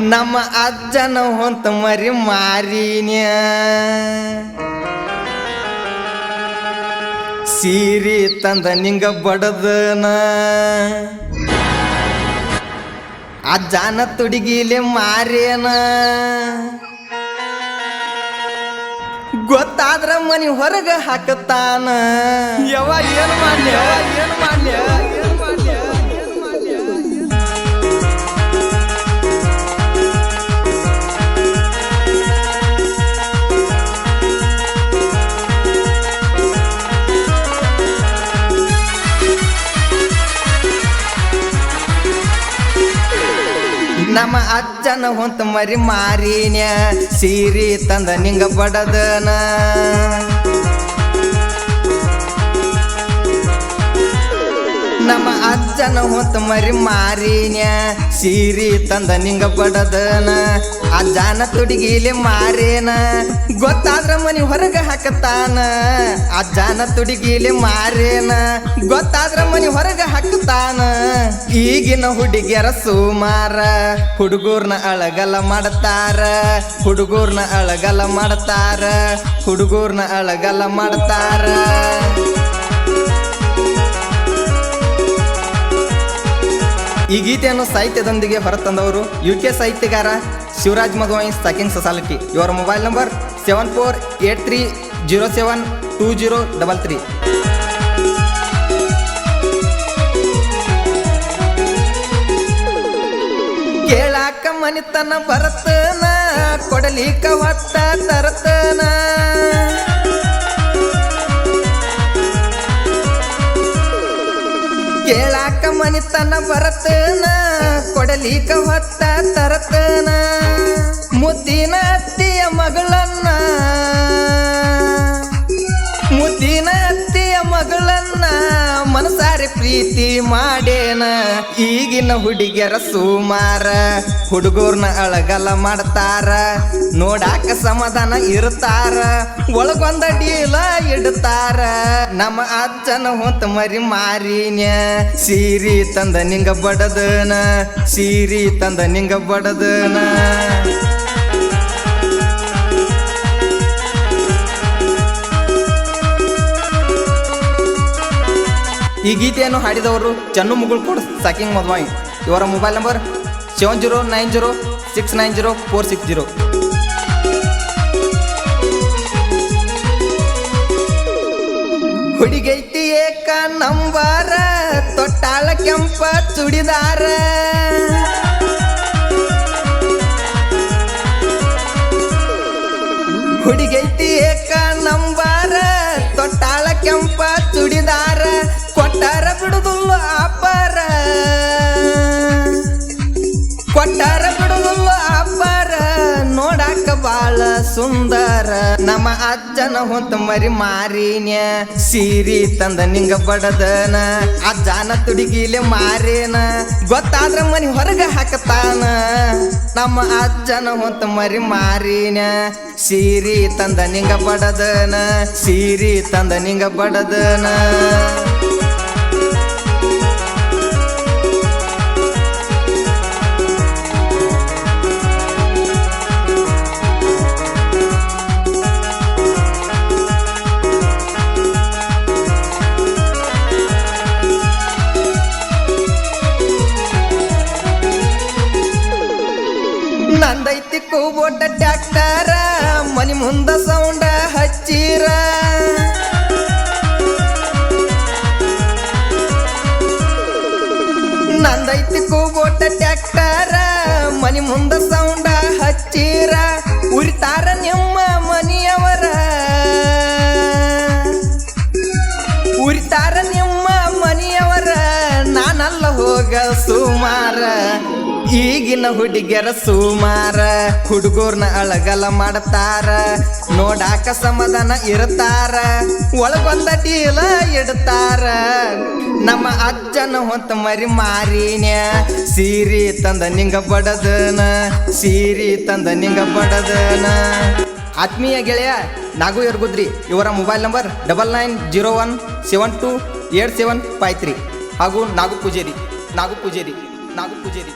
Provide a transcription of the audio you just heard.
ನಮ್ಮ ಅಜ್ಜನ ಹೊಂತ ಮರಿ ಮಾರಿನ್ಯ. ಸೀರಿ ತಂದ ನಿಂಗ ಬಡದನ. ಅಜ್ಜನ ತುಡಿಗಿಲೆ ಮಾರೇನ. ಗೊತ್ತಾದ್ರ ಮನಿ ಹೊರಗ ಹಾಕತಾನ. ಯಾವ ಏನು ಮಾಡ್ಲಿ ಏನು ಮಾಡ್ಯ ನಮ್ಮ ಅಜ್ಜನ ಹೊಂತ ಮರಿ ಮಾರಿನ್ಯ ಸೀರಿ ತಂದ ನಿಂಗ ಬಡದನ. ನಮ್ಮ ಅಜ್ಜನ ಹೊತ್ತು ಮರಿ ಮಾರಿನ. ಸೀರಿ ತಂದ ನಿಂಗ ಬಡದನ. ಅಜ್ಜನ ತುಡಿಗಿಲಿ ಮಾರೇನ. ಗೊತ್ತಾದ್ರ ಮನಿ ಹೊರಗ ಹಾಕತಾನ. ಅಜ್ಜನ ತುಡಿಗಿಲಿ ಮಾರೇನ. ಗೊತ್ತಾದ್ರ ಮನಿ ಹೊರಗ ಹಾಕತಾನ. ಈಗಿನ ಹುಡುಗಿಯರ ಸುಮಾರ. ಹುಡುಗೂರ್ನ ಅಳಗಲ ಮಾಡ್ತಾರ. ಹುಡುಗೂರ್ನ ಅಳಗಲ ಮಾಡ್ತಾರ. ಹುಡುಗೂರ್ನ ಅಳಗಲ ಮಾಡ್ತಾರ. ಈ ಗೀತೆಯನ್ನು ಸಾಹಿತ್ಯದೊಂದಿಗೆ ಹೊರತಂದವರು ಯು ಕೆ ಸಾಹಿತ್ಯಗಾರ ಶಿವರಾಜ್ ಮಗವಾಯಿ ಸ್ಟಾಕಿಂಗ್ ಸೊಸಾಲಿಟಿ. ಇವರ mobile number seven four eight three zero seven two zero double three. ಕೇಳಾಕ ಮನಿತನ ಬರತನ, ಕೊಡಲಿಕ ಹೊತ್ತ ತರತನ. ಕೇಳಾಕ ಮನಿತನ ಬರತನ? ಕೊಡಲಿಕ ಹೊತ್ತ ತರತನ? ಮುದ್ದಿನ ಅತ್ತಿಯ ಮಗಳನ್ನ ಮಾಡೇನ? ಈಗಿನ ಹುಡುಗಿಯರ ಸುಮಾರ. ಹುಡುಗರ್ನ ಅಳಗಲ ಮಾಡ್ತಾರ. ನೋಡಾಕ ಸಮಾಧಾನ ಇರ್ತಾರ. ಒಳಗೊಂದ ಡೀಲ ಇಡ್ತಾರ. ನಮ್ಮ ಅಜ್ಜನ ಹೊತ್ತ ಮರಿ ಮಾರಿನ. ಸೀರಿ ತಂದ ನಿಂಗ ಬಡದನ. ಸೀರಿ ತಂದ ನಿಂಗ ಬಡದನ. ಈ ಗೀತೆಯನ್ನು ಹಾಡಿದವರು ಚನ್ನು ಮುಗುಳ್ಕೋಡ್ ಸಾಕಿಂಗ್ ಮದ್ವಾಯಿ ಇವರ mobile number seven zero nine zero six nine zero four six zero. ಹುಡುಗೈತಿ ಏಕ ನಂಬಾರ, ತೊಟ್ಟಾಳ ಕೆಂಪ ಚುಡಿದಾರ. ಹುಡುಗೈತಿ ಬಾಳ ಸುಂದರ. ನಮ್ಮ ಅಜ್ಜನ ಹೊತ್ತ ಮರಿ ಮಾರಿನ್ಯ. ಸೀರಿ ತಂದ ನಿಂಗ ಬಡದನ. ಅಜ್ಜನ ತುಡಿಗಿಲೆ ಮಾರೇನ. ಗೊತ್ತಾದ್ರ ಮನಿ ಹೊರಗ ಹಾಕತಾನ. ನಮ್ಮ ಅಜ್ಜನ ಹೊತ್ತ ಮರಿ ಮಾರಿನ ಸೀರಿ ತಂದ ನಿಂಗ ಬಡದನ. ಸೀರಿ ತಂದ ನಿಂಗ ಬಡದನ. ಕೂಬೋಟ ಟ್ಯಾಕ್ಟರ ಮನಿ ಮುಂದ ಸೌಂಡ ಹಚ್ಚಿರ. ನಂದೈತಿ ಕೂಬೋಟ ಟ್ಯಾಕ್ಟರ ಮನಿ ಮುಂದ ಸೌಂಡ ಹಚ್ಚಿರ. ಉರಿತಾರ ನಿಮ್ಮ ಮನಿಯವರ. ಉರಿತಾರ ನಿಮ್ಮ ಮನಿಯವರ. ನಾನಲ್ಲ ಹೋಗ ಸುಮಾರ. ಈಗಿನ ಹುಡುಗಿಯರ ಸುಮಾರ ಹುಡುಗರ್ನ ಅಳಗಲ ಮಾಡ್ತಾರ, ನೋಡಾಕ ಸಮಾಧಾನ ಇರ್ತಾರ, ಒಳಗೊಂದ ಡೀಲ ಇಡ್ತಾರ. ನಮ್ಮ ಅಜ್ಜನ ಹೊಂತ ಮರಿ ಮಾರಿನ ಸೀರಿ ತಂದ ನಿಂಗ ಬಡದನ, ಸೀರಿ ತಂದ ನಿಂಗ ಬಡದನ. ಆತ್ಮೀಯ ಗೆಳೆಯ, ನಾಗು ಎರ್ಗುದ್ರಿ ಇವರ mobile number double nine zero one seven two eight seven five three ಹಾಗೂ ನಾಗು ಪೂಜೇರಿ ನಾಗು ಪೂಜೇರಿ ನಾಗು ಪೂಜೇರಿ.